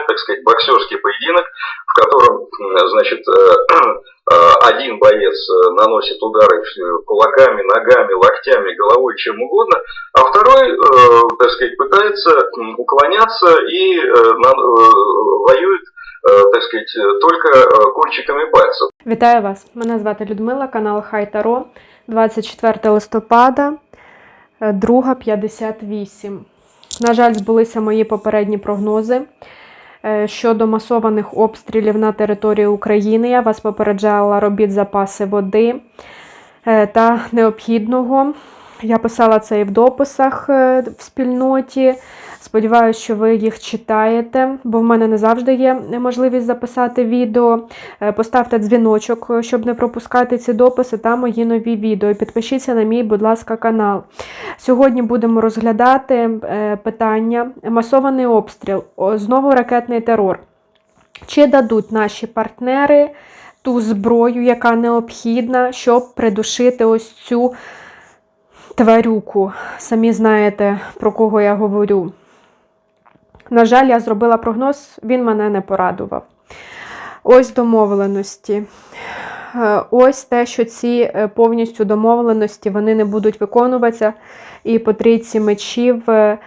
напоминает, так сказать, боксерский поединок, в котором, м, значит, э, э, один боец э, наносит удары э, кулаками, ногами, локтями, головой, чем угодно, а второй, э, так сказать, пытается м, уклоняться и э, на- э, воюет, э, так сказать, э, только э, кончиками пальцев. Вітаю вас! Мене звати Людмила, канал Хай Таро, 24 листопада, е, 2.58. На жаль, збулися мої попередні прогнози е, щодо масованих обстрілів на території України. Я вас попереджала, робіть запаси води е, та необхідного. Я писала це і в дописах е, в спільноті. Сподіваюся, що ви їх читаєте, бо в мене не завжди є можливість записати відео. Е, Поставте дзвіночок, е, щоб не пропускати ці дописи та мої нові відео. Підпишіться на мій, будь ласка, канал. Сьогодні будемо розглядати питання масований обстріл, знову ракетний терор. Чи дадуть наші партнери ту зброю, яка необхідна, щоб придушити ось цю тварюку? Самі знаєте, про кого я говорю. На жаль, я зробила прогноз, він мене не порадував. Ось домовленості. Е, Ось те, що ці е, повністю домовленості вони не будуть виконуватися, і по трійці мечів е,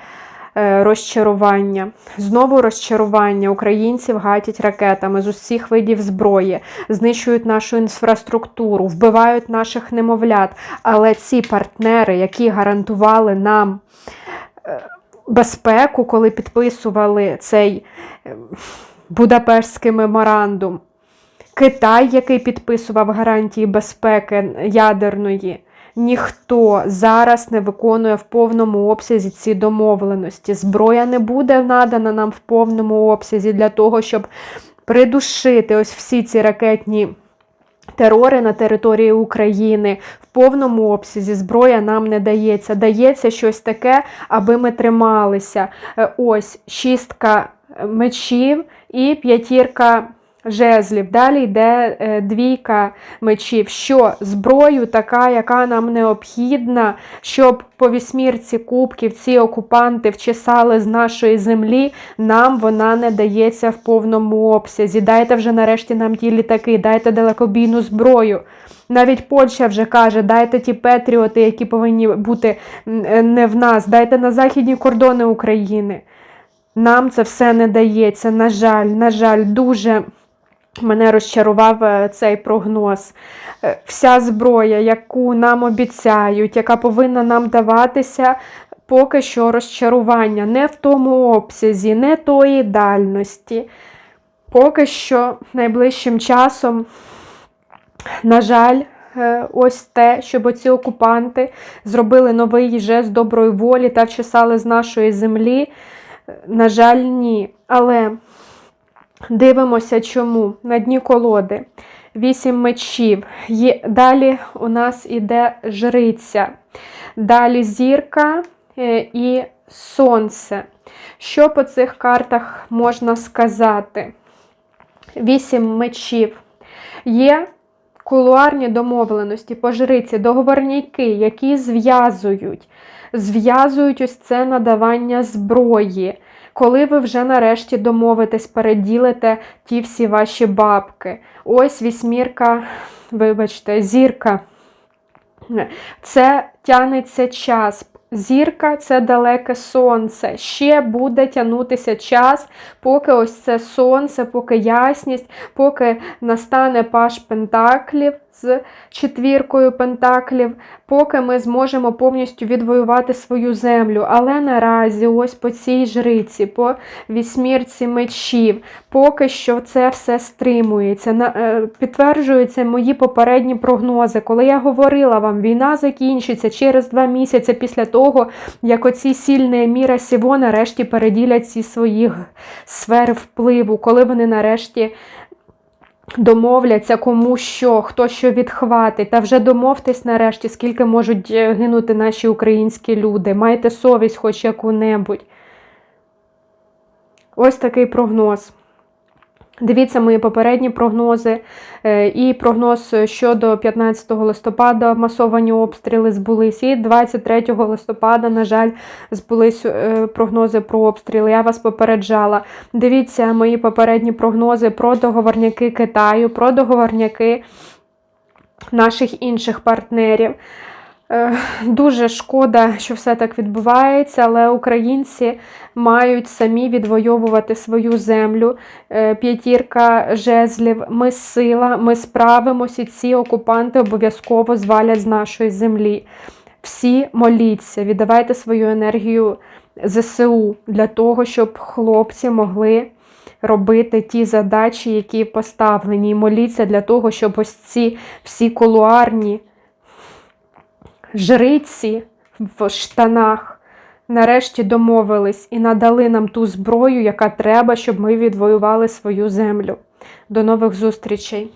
розчарування. Знову розчарування. Українців гатять ракетами з усіх видів зброї, знищують нашу інфраструктуру, вбивають наших немовлят. Але ці партнери, які гарантували нам е, безпеку, коли підписували цей е, Будапештський меморандум, Китай, який підписував гарантії безпеки ядерної, ніхто зараз не виконує в повному обсязі ці домовленості. Зброя не буде надана нам в повному обсязі для того, щоб придушити ось всі ці ракетні. Терори на території України в повному обсязі зброя нам не дається. Дається щось таке, аби ми трималися. Е, Ось шістка мечів і п'ятірка жезлів. Далі йде е, двійка мечів. Що зброю така, яка нам необхідна, щоб по вісьмірці кубків ці окупанти вчесали з нашої землі, нам вона не дається в повному обсязі. Дайте вже нарешті нам ті літаки, дайте далекобійну зброю. Навіть Польща вже каже, дайте ті петріоти, які повинні бути е, не в нас, дайте на західні кордони України. Нам це все не дається. На жаль, на жаль, дуже мене розчарував е, цей прогноз. Е, Вся зброя, яку нам обіцяють, яка повинна нам даватися, поки що розчарування не в тому обсязі, не тої дальності. Поки що найближчим часом, на жаль, е, ось те, щоб оці окупанти зробили новий жест доброї волі та вчесали з нашої землі. На жаль, ні. Але дивимося, чому на дні колоди. Вісім мечів. Далі у нас іде жриця. Далі зірка е, і сонце. Що по цих картах можна сказати? Вісім мечів. Є кулуарні домовленості по жриці, договорняки, які зв'язують. Зв'язують ось це надавання зброї. Коли ви вже нарешті домовитесь, переділите ті всі ваші бабки. Ось вісьмірка, вибачте, зірка. Це тянеться час. Зірка це далеке сонце. Ще буде тягнутися час, поки ось це сонце, поки ясність, поки настане паш пентаклів з четвіркою пентаклів, поки ми зможемо повністю відвоювати свою землю. Але наразі, ось по цій жриці, по вісьмірці мечів, поки що це все стримується. Е, підтверджуються мої попередні прогнози. Коли я говорила вам, війна закінчиться через два місяці після того, як оці сильні міра Сіво нарешті переділять ці свої сфери впливу, коли вони нарешті домовляться, кому що, хто що відхватить. Та вже домовтесь нарешті, скільки можуть е, гинути наші українські люди. Майте совість хоч яку-небудь. Ось такий прогноз. Дивіться мої попередні прогнози е, і прогноз щодо 15 листопада масовані обстріли збулись. І 23 листопада, на жаль, збулись е, прогнози про обстріли. Я вас попереджала. Дивіться мої попередні прогнози про договорняки Китаю, про договорняки наших інших партнерів. Е, Дуже шкода, що все так відбувається, але українці мають самі відвоювати свою землю. Е, П'ятірка жезлів, ми сила, ми справимося, і ці окупанти обов'язково звалять з нашої землі. Всі моліться, віддавайте свою енергію ЗСУ для того, щоб хлопці могли робити ті задачі, які поставлені. І моліться для того, щоб ось ці всі кулуарні жриці в штанах нарешті домовились і надали нам ту зброю, яка треба, щоб ми відвоювали свою землю. До нових зустрічей!